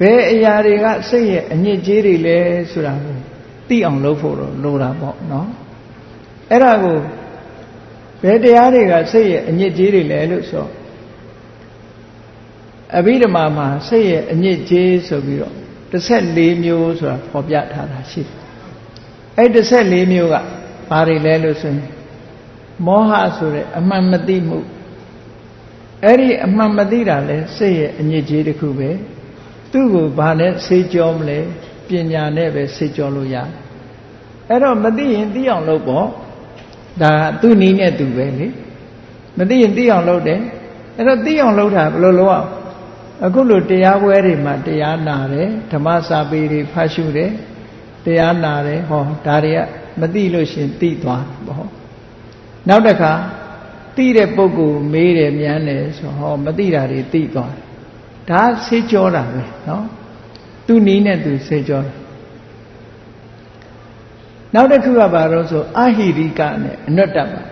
ဘယ်အရာတွေကစိတ်ရဲ့အညစ်အကြေးတွေလဲဆိုတာကိုသိအောင်လုပ်ဖို့တော့လိုတာပေါ့နော်အဲ့ဒါကိုဘယ်တရားတွေကစိတ်ရဲ့အညစ်အကြေးတွေလဲလို့ဆိုအဘိဓမ္မာမှာစိတ်ရဲ့အညစ်အကြေးဆိုပြီးတော့14မျိုးဆိုတာဖော်ပြထားတာရှိတယ်အဲ့14မျိုးကဘာတွေလဲလို့ဆိုရင်မောဟဆိုတဲ့အမှန်မသိမှုအဲ့ဒီအမှန်မသိတာလဲစိတ်ရဲ့အညစ်အကြေးတစ်ခုပဲ သူ့ကိုဘာနဲ့ဆေးကြောမလဲပညာနဲ့ပဲဆေးကြောလို့ရအဲ့တော့မသိရင်သိအောင်လုပ်ပေါ့ဒါကသူ့နည်းနဲ့သူပဲလေမသိရင်သိအောင်လုပ်တယ်အဲ့တော့သိအောင်လုပ်တာဘယ်လိုလုပ်အောင်အခုလိုတရားပွဲတွေမှာတရားနာတယ်ဓမ္မစာပေတွေဖတ်ရှုတယ်တရားနာတယ်ဟောဒါတွေကမသိလို့ရှင်သိသွားပေါ့နောက်တစ်ခါသိတဲ့ပုဂ္ဂိုလ်မေးတယ်မြန်းတယ်ဆိုဟောမသိတာတွေသိသွားတယ် ဒါဆေးကြောတာပဲနော်သူနီးနဲ့သူဆေးကြောတာနောက်တစ်ခုကဘာလို့ဆိုအဟိရိကနဲ့အနွတ်တပါ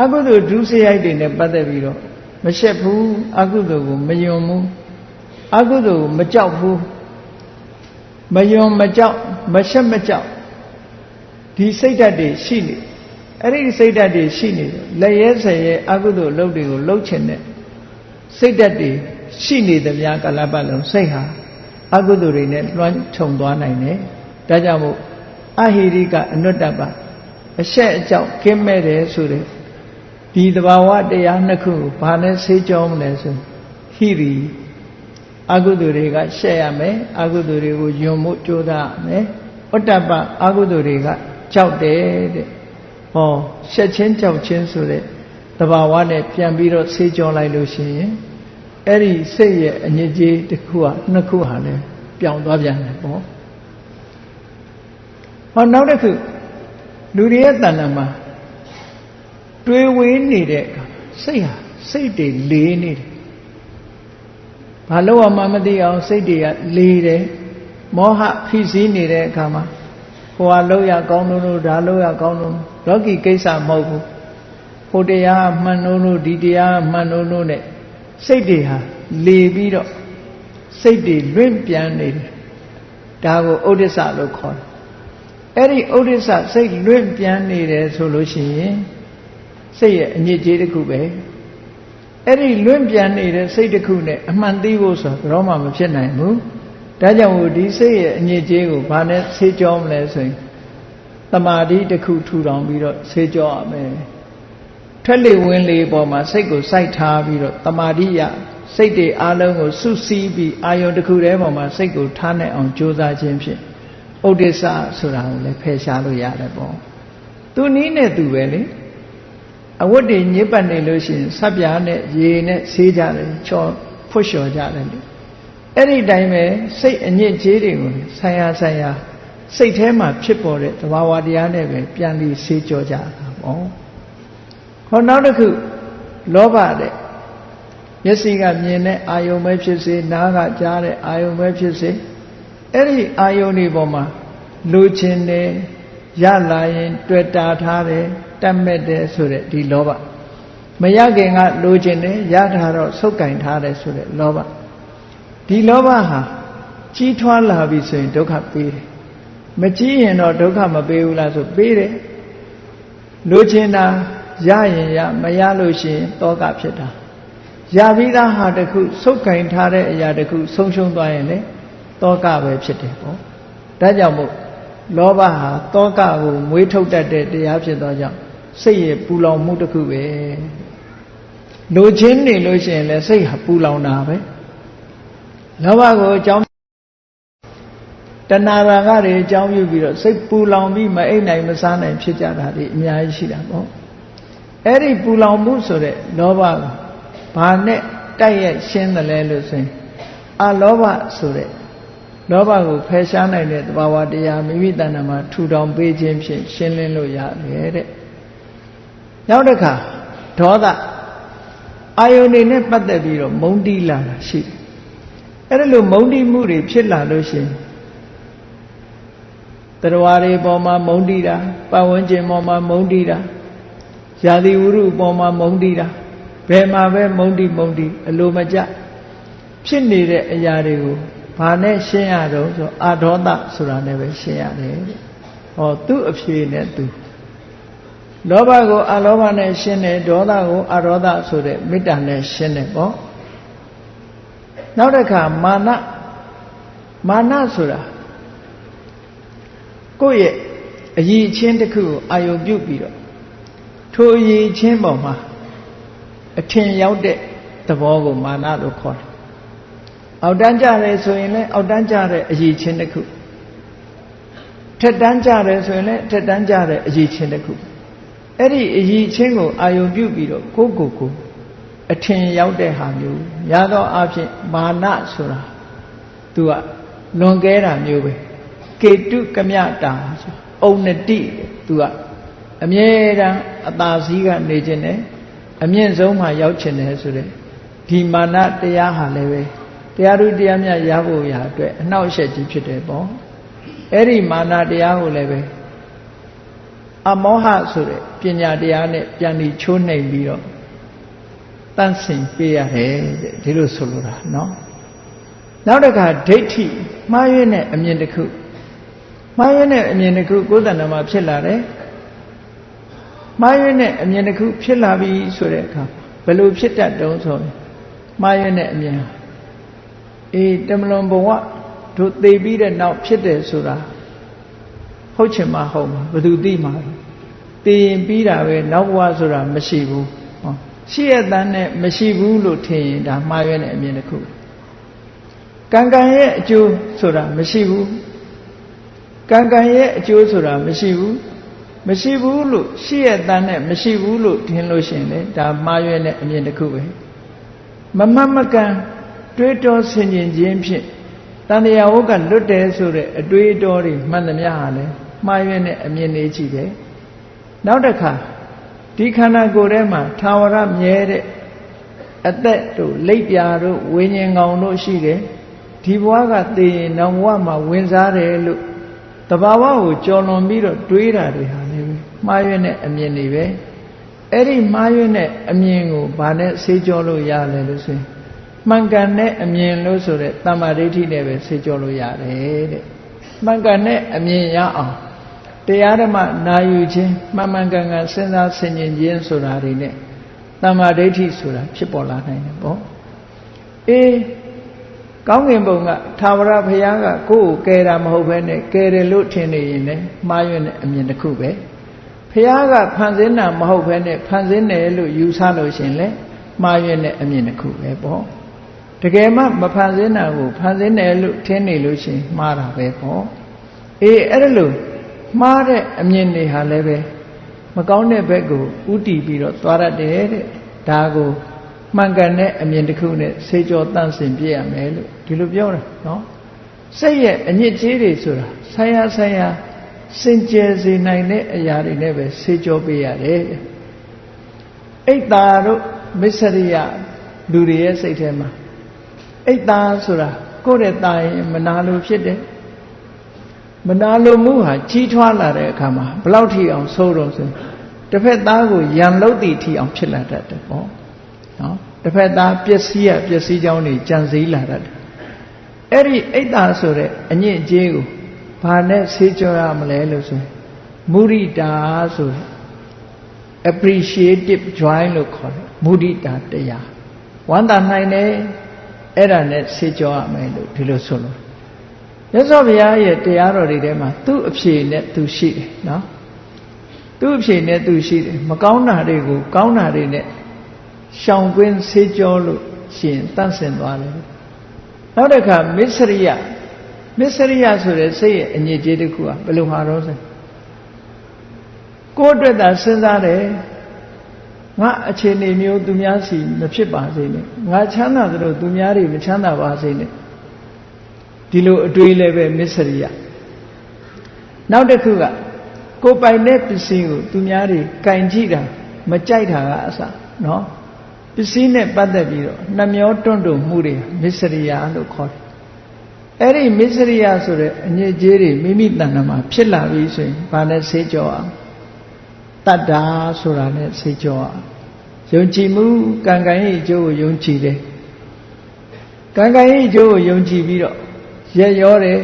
အကုသိုလ်ဒုစရိုက်တွေနဲ့ပတ်သက်ပြီးတော့မရှက်ဘူးအကုသိုလ်ကိုမယွံဘူးအကုသိုလ်ကိုမကြောက်ဘူးမယွံမကြောက်မရှက်မကြောက်ဒီစိတ်ဓာတ်တွေရှိနေအဲ့ဒီစိတ်ဓာတ်တွေရှိနေတယ်လက်ရဲဆယ်ရဲအကုသိုလ်လုပ်တွေကိုလှုပ်ချင်တဲ့စိတ်ဓာတ်တွေ ရှိနေသမျှကာလပတ်လုံးစိတ်ဟာအကုသိုလ်တွေနဲ့လွှမ်းခြုံသွားနိုင်တယ်ဒါကြောင့်မို့အဟိရိကအနုတ္တပအရှက်အကြောက်ကင်းမဲ့တယ်ဆိုတဲ့ဒီတဘာဝတရားနှစ်ခုကိုဘာနဲ့ဆေးကြောမလဲဆိုဟိရိအကုသိုလ်တွေကရှက်ရမယ်အကုသိုလ်တွေကိုယွံမှုကြိုးစားရမယ်ဩတ္တပအကုသိုလ်တွေကကြောက်တယ်တဲ့ဟောရှက်ချင်းကြောက်ချင်းဆိုတဲ့တဘာဝနဲ့ပြန်ပြီးတော့ဆေးကြောလိုက်လို့ရှိရင် အဲ့ဒီစိတ်ရဲ့အညစ်အကြေးတစ်ခုဟာနှစ်ခုဟာလည်းပြောင်းသွားပြန်တယ်ပေါ့ဟောနောက်တစ်ခုလူတွေရဲ့တဏ္ဍာမှာတွေးဝေးနေတဲ့အခါစိတ်ဟာစိတ်တွေလေးနေတယ်ဘာလို့မှမသိအောင်စိတ်တွေကလေးတယ်မောဟဖိစီးနေတဲ့အခါမှာဟိုဟာလောက်ရကောင်းလို့ဒါလောက်ရကောင်းလို့လောကီကိစ္စမဟုတ်ဘူးဟိုတရားမှန်လို့ဒီတရားမှန်လို့နဲ့ စိတ်တွေဟာလေပြီးတော့စိတ်တွေလွင့်ပြန်နေတယ်ဒါကိုဥဒိစ္စလို့ခေါ်တယ်အဲ့ဒီဥဒိစ္စစိတ်လွင့်ပြန်နေတယ်ဆိုလို့ရှိရင်စိတ်ရဲ့အညစ်အကြေးတစ်ခုပဲအဲ့ဒီလွင့်ပြန်နေတဲ့စိတ်တစ်ခုနဲ့အမှန်သိဖို့ဆိုတော့မှမဖြစ်နိုင်ဘူးဒါကြောင့်ဒီစိတ်ရဲ့အညစ်အကြေးကိုဘာနဲ့ဆေးကြောမလဲဆိုရင်တမာတိတစ်ခုထူထောင်ပြီးတော့ဆေးကြောရမယ် ထွက်လေဝင်လေပေါ်မှာစိတ်ကိုစိုက်ထားပြီးတော့တမာတိယစိတ်တွေအလုံးကိုစုစည်းပြီးအာယုန်တစ်ခုတည်းပေါ်မှာစိတ်ကိုထားနိုင်အောင်ကြိုးစားခြင်းဖြင့်ဥဒိစ္စဆိုတာကိုလည်းဖယ်ရှားလို့ရတယ်ပေါ့သူနည်းနဲ့သူပဲလေအဝတ်တွေညစ်ပတ်နေလို့ရှိရင်ဆပ်ပြားနဲ့ရေနဲ့ဆေးကြတယ်ချော်ဖွတ်လျှော်ကြတယ်လေအဲ့ဒီတိုင်းပဲစိတ်အညစ်အကြေးတွေကိုဆိုင်ရာဆိုင်ရာစိတ်ထဲမှာဖြစ်ပေါ်တဲ့သဘာဝတရားနဲ့ပဲပြန်ပြီးဆေးကြောကြတာပေါ့ ဟောနောက်တစ်ခုလောဘတဲ့မျက်စိကမြင်တဲ့အာယုံပဲဖြစ်စေနားကကြားတဲ့အာယုံပဲဖြစ်စေအဲ့ဒီအာယုံတွေပေါ်မှာလူချင်းတယ်ရလာရင်တွေ့တာထားတယ်တတ်မဲ့တယ်ဆိုတဲ့ဒီလောဘမရခင်ကလူချင်းတယ်ရထားတော့ဆုတ်ကင်ထားတယ်ဆိုတဲ့လောဘဒီလောဘဟာကြီးထွားလာပြီဆိုရင်ဒုက္ခပေးတယ်မကြီးရင်တော့ဒုက္ခမပေးဘူးလားဆိုပေးတယ်လူချင်းတာ ရရင်ရမရလို့ရှိရင်တောကဖြစ်တာရပြီးသားဟာတခုဆုတ်ကင်ထားတဲ့အရာတခုဆုံးရှုံးသွားရင်လေတောကပဲဖြစ်တယ်ပေါ့ဒါကြောင့်မို့လောဘဟာတောကကိုမွေးထုတ်တတ်တဲ့တရားဖြစ်သောကြောင့်စိတ်ရဲ့ပူလောင်မှုတစ်ခုပဲလိုချင်းနေလို့ရှိရင်လည်းစိတ်ဟာပူလောင်တာပဲလောဘကိုအကြောင်းတဏှာရာဂတွေအကြောင်းပြုပြီးတော့စိတ်ပူလောင်ပြီးမအိပ်နိုင်မစားနိုင်ဖြစ်ကြတာဒီအများကြီးရှိတာပေါ့ အဲ့ဒီပူလောင်မှုဆိုတဲ့လောဘကိုဘာနဲ့တိုက်ရိုက်ရှင်းတယ်လဲလို့ဆိုရင်အလောဘဆိုတဲ့လောဘကိုဖယ်ရှားနိုင်တဲ့သဘာဝတရားမိမိတဏ္ဍာမှာထူထောင်ပေးခြင်းဖြင့်ရှင်းလင်းလို့ရတယ်တဲ့နောက်တစ်ခါဒေါသအာယုန်တွေနဲ့ပတ်သက်ပြီးတော့မုန်းတီးလာတာရှိတယ်အဲ့ဒါလိုမုန်းတီးမှုတွေဖြစ်လာလို့ရှိရင်တရားတွေပေါ်မှာမုန်းတီးတာပတ်ဝန်းကျင်ပေါ်မှာမုန်းတီးတာ ဇာတိဝုရုပေါ်မှာမုန်းတီးတာဘယ်မှာပဲမုန်းတီးမုန်းတီးအလိုမကျဖြစ်နေတဲ့အရာတွေကိုဘာနဲ့ရှင်းရတော့ဆိုအာဒေါသဆိုတာနဲ့ပဲရှင်းရတယ်တဲ့ဟောသူ့အဖြေနဲ့သူလောဘကိုအလောဘနဲ့ရှင်းတယ်ဒေါသကိုအဒေါသဆိုတဲ့မေတ္တာနဲ့ရှင်းတယ်ပေါ့နောက်တစ်ခါမာနမာနဆိုတာကိုယ့်ရဲ့အည်အချင်းတစ်ခုကိုအာယုံပြုတ်ပြီးတော့ ထိုအည်ချင်းပေါ်မှာအထင်ရောက်တဲ့သဘောကိုမာနလို့ခေါ်တယ်အောက်တန်းကြတယ်ဆိုရင်လည်းအောက်တန်းကြတဲ့အည်ချင်းတစ်ခုထက်တန်းကြတယ်ဆိုရင်လည်းထက်တန်းကြတဲ့အည်ချင်းတစ်ခုအဲ့ဒီအည်ချင်းကိုအာယုံပြုတ်ပြီးတော့ကိုယ့်ကိုယ်ကိုအထင်ရောက်တဲ့ဟာမျိုးရသောအဖြစ်မာနဆိုတာသူကလွန်ကဲတာမျိုးပဲကေတုကမြတာဆိုအုံနတိသူက အမြဲတမ်းအသာစီးကနေခြင်းနဲ့အမြင့်ဆုံးမှရောက်ခြင်းနဲ့ဆိုတဲ့ဒီမာနတရားဟာလည်းပဲတရားဥတရားမြတ်ရဖို့ရာအတွက်အနှောက်အယှက်ကြီးဖြစ်တယ်ပေါ့အဲ့ဒီမာနတရားကိုလည်းပဲအမောဟဆိုတဲ့ပညာတရားနဲ့ပြန်ပြီးချိုးနှိမ်ပြီးတော့တန့်စင်ပေးရတယ်တဲ့ဒီလိုဆိုလိုတာเนาะနောက်တစ်ခါဒိဋ္ဌိမှားယွင်းတဲ့အမြင်တစ်ခုမှားယွင်းတဲ့အမြင်တစ်ခုကိုယ်တဏ္ဍာမှာဖြစ်လာတယ် မှားယွင်းတဲ့အမြင်တစ်ခုဖြစ်လာပြီဆိုတဲ့အခါဘယ်လိုဖြစ်တတ်တုံးဆိုရင်မှားယွင်းတဲ့အမြင်အေးတမလွန်ဘဝတို့သိပြီးတဲ့နောက်ဖြစ်တယ်ဆိုတာဟုတ်ချင်မှဟုတ်မှာဘယ်သူသိမှာသိရင်ပြီးတာပဲနောက်ဘဝဆိုတာမရှိဘူးဟောရှိရတဲ့နဲ့မရှိဘူးလို့ထင်ရင်ဒါမှားရွံ့တဲ့အမြင်တစ်ခုကံကံရဲ့အကျိုးဆိုတာမရှိဘူးကံကံရဲ့အကျိုးဆိုတာမရှိဘူး မရှိဘူးလို့ရှိရတဲ့နဲ့မရှိဘူးလို့ထင်လို့ရှိရင်လေဒါမှားရွံ့တဲ့အမြင်တစ်ခုပဲမမတ်မကန်တွေးတောဆင်ခြင်ခြင်းဖြင့်တန်တရားဝုတ်ကလွတ်တယ်ဆိုတဲ့အတွေးအတောတွေမှန်သမျှဟာလဲမှားရွံ့တဲ့အမြင်လေးကြီးပဲနောက်တစ်ခါဒီခန္ဓာကိုယ်ထဲမှာသာဝရမြဲတဲ့အသက်တို့လက်ပြာတို့ဝိညာဉ်ကောင်တို့ရှိတယ်ဒီဘဝကသိရင်နောက်ဘဝမှာဝင်စားတယ်လို့တဘာဝကိုကြော်လွန်ပြီးတော့တွေးတာတွေဟာလည်း မှားရွံ့တဲ့အမြင်တွေပဲအဲ့ဒီမှားရွံ့တဲ့အမြင်ကိုဘာနဲ့ဆေးကြောလို့ရလဲလို့ဆိုရင်မှန်ကန်တဲ့အမြင်လို့ဆိုတဲ့တမ္မာဒိဋ္ဌိနဲ့ပဲဆေးကြောလို့ရတယ်တဲ့မှန်ကန်တဲ့အမြင်ရအောင်တရားဓမ္မနာယူခြင်းမှန်မှန်ကန်ကန်စဉ်းစားဆင်ခြင်ခြင်းဆိုတာတွေနဲ့တမ္မာဒိဋ္ဌိဆိုတာဖြစ်ပေါ်လာနိုင်တယ်ပေါ့အေးကောင်းကင်ဘုံကသာဝရဘုရားကကိုယ့်ကိုကယ်တာမဟုတ်ဘဲနဲ့ကယ်တယ်လို့ထင်နေရင်လည်းမှားရွံ့တဲ့အမြင်တစ်ခုပဲဘု ရားကဖန်ဆင်းတာမဟုတ်ဘဲနဲ့ဖန်ဆင်းတယ်လို့ယူဆလို့ရှင်လည်းမှားရွံ့တဲ့အမြင်တစ်ခုပဲပေါ့တကယ်မှမဖန်ဆင်းတာကိုဖန်ဆင်းတယ်လို့ထင်နေလို့ရှင်မှားတာပဲပေါ့အေးအဲ့ဒါလို့မှားတဲ့အမြင်တွေဟာလည်းပဲမကောင်းတဲ့ဘက်ကိုဥတီပြီးတော့သွားရတယ်တဲ့ဒါကိုမှန်ကန်တဲ့အမြင်တစ်ခုနဲ့ဆေးကြောတန့်စင်ပြည့်ရမယ်လို့ဒီလိုပြောတာနော်စိတ်ရဲ့အညစ်အကြေးတွေဆိုတာဆိုင်ရဆိုင်ရ စင်ကြယ်စေနိုင်တဲ့အရာတွေနဲ့ပဲဆေးကြောပေးရတယ်အိတ်တာတို့မစ္စရိယလူတွေရဲ့စိတ်ထဲမှာအိတ်တာဆိုတာကိုယ့်ရဲ့တာရင်မနာလို့ဖြစ်တယ်မနာလိုမှုဟာကြီးထွားလာတဲ့အခါမှာဘလောက်ထိအောင်ဆိုးတော့ဆိုတစ်ဖက်သားကိုယံလုတ်တီထိအောင်ဖြစ်လာတတ်တယ်ပေါ့နော်တစ်ဖက်သားပျက်စီးရပျက်စီးကြောင်းတွေကြံစည်လာတတ်တယ်အဲ့ဒီအိတ်တာဆိုတဲ့အညစ်အကြေးကို ဘာနဲ့ဆေးကြောရမလဲလို့ဆိုရင်မုရိတာဆို appreciative joy လို့ခေါ်တယ်မုရိတာတရားဝမ်းသာနိုင်တယ်အဲ့ဒါနဲ့ဆေးကြောရမယ်လို့ဒီလိုဆိုလို့မြတ်စွာဘုရားရဲ့တရားတော်တွေထဲမှာသူ့အဖြေနဲ့သူရှိတယ်နော်သူ့အဖြေနဲ့သူရှိတယ်မကောင်းတာတွေကိုကောင်းတာတွေနဲ့ရှောင်ကွင်းဆေးကြောလို့ရှင်တန့်စင်သွားတယ်နောက်တစ်ခါမစ္စရိယ မစ္စရိယဆိုတဲ့စိတ်ရဲ့အညစ်အကြေးတစ်ခုကဘယ်လိုဟာတော့ဆိုကိုယ့်အတွက်သာစဉ်းစားတယ်ငါအခြေအနေမျိုးသူများစီမဖြစ်ပါစေနဲ့ငါချမ်းသာသလိုသူများတွေမချမ်းသာပါစေနဲ့ဒီလိုအတွေးလည်းပဲမစ္စရိယနောက်တစ်ခုကကိုပိုင်တဲ့ပစ္စည်းကိုသူများတွေကင်ကြည့်တာမကြိုက်တာကအစနော်ပစ္စည်းနဲ့ပတ်သက်ပြီးတော့နှမျောတွန့်တုံမှုတွေမစ္စရိယလို့ခေါ်တယ် အဲ့ဒီမစ္စရိယဆိုတဲ့အညစ်အကြေးတွေမိမိတဏ္ဍာမှာဖြစ်လာပြီဆိုရင်ဘာနဲ့ဆေးကြောအောင်တတ္တာဆိုတာနဲ့ဆေးကြောအောင်ယုံကြည်မှုကံကံရဲ့အကျိုးကိုယုံကြည်တယ်ကံကံရဲ့အကျိုးကိုယုံကြည်ပြီးတော့ရက်ရောတယ်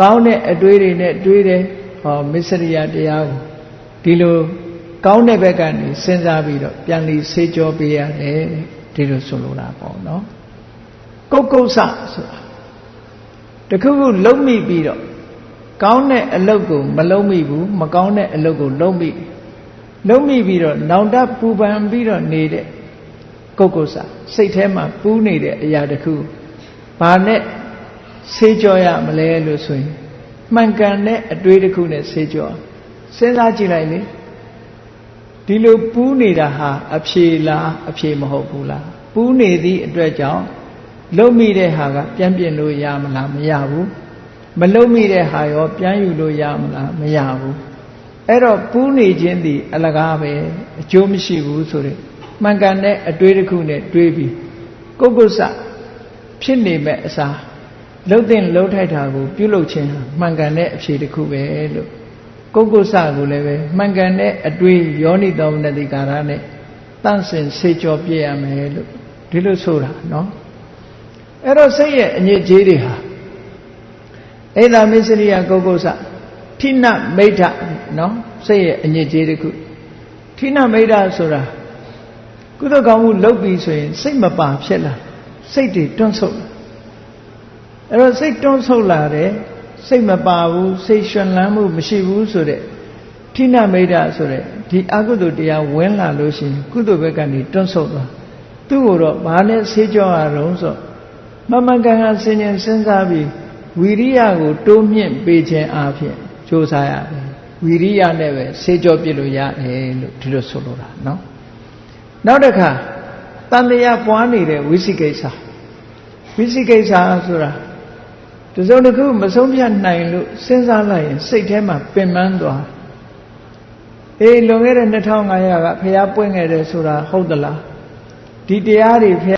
ကောင်းတဲ့အတွေးတွေနဲ့တွေးတယ်ဟောမစ္စရိယတရားကိုဒီလိုကောင်းတဲ့ဘက်ကနေစဉ်းစားပြီးတော့ပြန်လီဆေးကြောပေးရတယ်ဒီလိုဆိုလိုတာပေါ့နော် ကုတ်ကုတ်ဆဆိုတာတခုခုလုံးမိပြီးတော့ကောင်းတဲ့အလုပ်ကိုမလုံးမိဘူးမကောင်းတဲ့အလုပ်ကိုလုံးမိလုံးမိပြီးတော့နောင်တပူပန်ပြီးတော့နေတဲ့ကုတ်ကုတ်ဆစိတ်ထဲမှာပူးနေတဲ့အရာတခုဘာနဲ့ဆေးကြောရမလဲလို့ဆိုရင်မှန်ကန်တဲ့အတွေးတစ်ခုနဲ့ဆေးကြောစဉ်းစားကြည့်လိုက်လေဒီလိုပူးနေတာဟာအဖြေလားအဖြေမဟုတ်ဘူးလားပူးနေသည့်အတွက်ကြောင့် လုံမိတဲ့ဟာကပြန်ပြင်လို့ရမလားမရဘူးမလုံမိတဲ့ဟာရောပြန်ယူလို့ရမလားမရဘူးအဲ့တော့ပူးနေခြင်းသည် အလကားပဲအကျိုးမရှိဘူးဆိုတဲ့မှန်ကန်တဲ့အတွေးတစ်ခုနဲ့တွေးပြီးကုက္ကုဆဖြစ်နေမဲ့အစားလှုပ်တဲ့လှုပ်ထိုက်တာကိုပြုလုပ်ခြင်းဟာမှန်ကန်တဲ့အဖြေတစ်ခုပဲလို့ကုက္ကုဆကိုလည်းပဲမှန်ကန်တဲ့အတွေးယောနိတော်မနတိကာရနဲ့တန့်စင်စေကြောပြည့်ရမယ်လို့ဒီလိုဆိုတာနော် အဲ့တော့စိတ်ရဲ့အညစ်အကြေးတွေဟာဧသာမစ္စရိယကုက္ကုဆထိနမိဋ္ဌနော်စိတ်ရဲ့အညစ်အကြေးတစ်ခုထိနမိဋ္ဌဆိုတာကုသကောင်းမှုလုပ်ပြီးဆိုရင်စိတ်မပါဖြစ်လာစိတ်တွေတွန့်ဆုတ်လာအဲ့တော့စိတ်တွန့်ဆုတ်လာတယ်စိတ်မပါဘူးစိတ်ရှင်လန်းမှုမရှိဘူးဆိုတဲ့ထိနမိတ်တာဆိုတဲ့ဒီအကုသိုလ်တရားဝင်လာလို့ရှိရင်ကုသိုလ်ဘက်ကနေတွန့်ဆုတ်သွားသူ့ကိုတော့ဘာနဲ့ဆေးကြောရအောင်ဆို မမကန်ကဆင်ញင်စဉ်းစားပြီးဝီရိယကိုတိုးမြင့်ပေးခြင်းအပြင်ကြိုးစားရတယ်ဝီရိယနဲ့ပဲဆေးကြောပြစ်လို့ရတယ်လို့ဒီလိုဆိုလိုတာနော်နောက်တစ်ခါတန်တရားပွားနေတဲ့ဝိသိကိစ္စဝိသိကိစ္စဆိုတာတစုံတစ်ခုမဆုံးဖြတ်နိုင်လို့စဉ်းစားလိုက်ရင်စိတ်ထဲမှာပင်ပန်းသွားအေးလွန်ခဲ့တဲ့2500ကဖះပွင့်ခဲ့တယ်ဆိုတာဟုတ်သလားဒီတရားတွေဖះ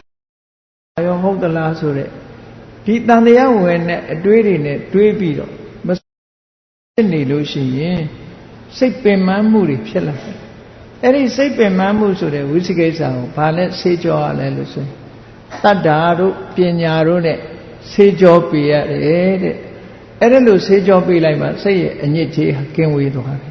ရောဟုတ်သလားဆိုတဲ့ဒီတန်တရားဝင်တဲ့အတွေးတွေနဲ့တွေးပြီးတော့မဖြစ်နေလို့ရှိရင်စိတ်ပင်ပန်းမှုတွေဖြစ်လာတယ်အဲ့ဒီစိတ်ပင်ပန်းမှုဆိုတဲ့ဝိသိကိစ္စကိုဘာနဲ့ဆေးကြောရလဲလို့ဆိုရင်တတ္တာတို့ပညာတို့နဲ့ဆေးကြောပေးရတယ်တဲ့အဲ့ဒါလို့ဆေးကြောပေးလိုက်မှစိတ်ရဲ့အညစ်အကြေးကင်းဝေးသွားတယ်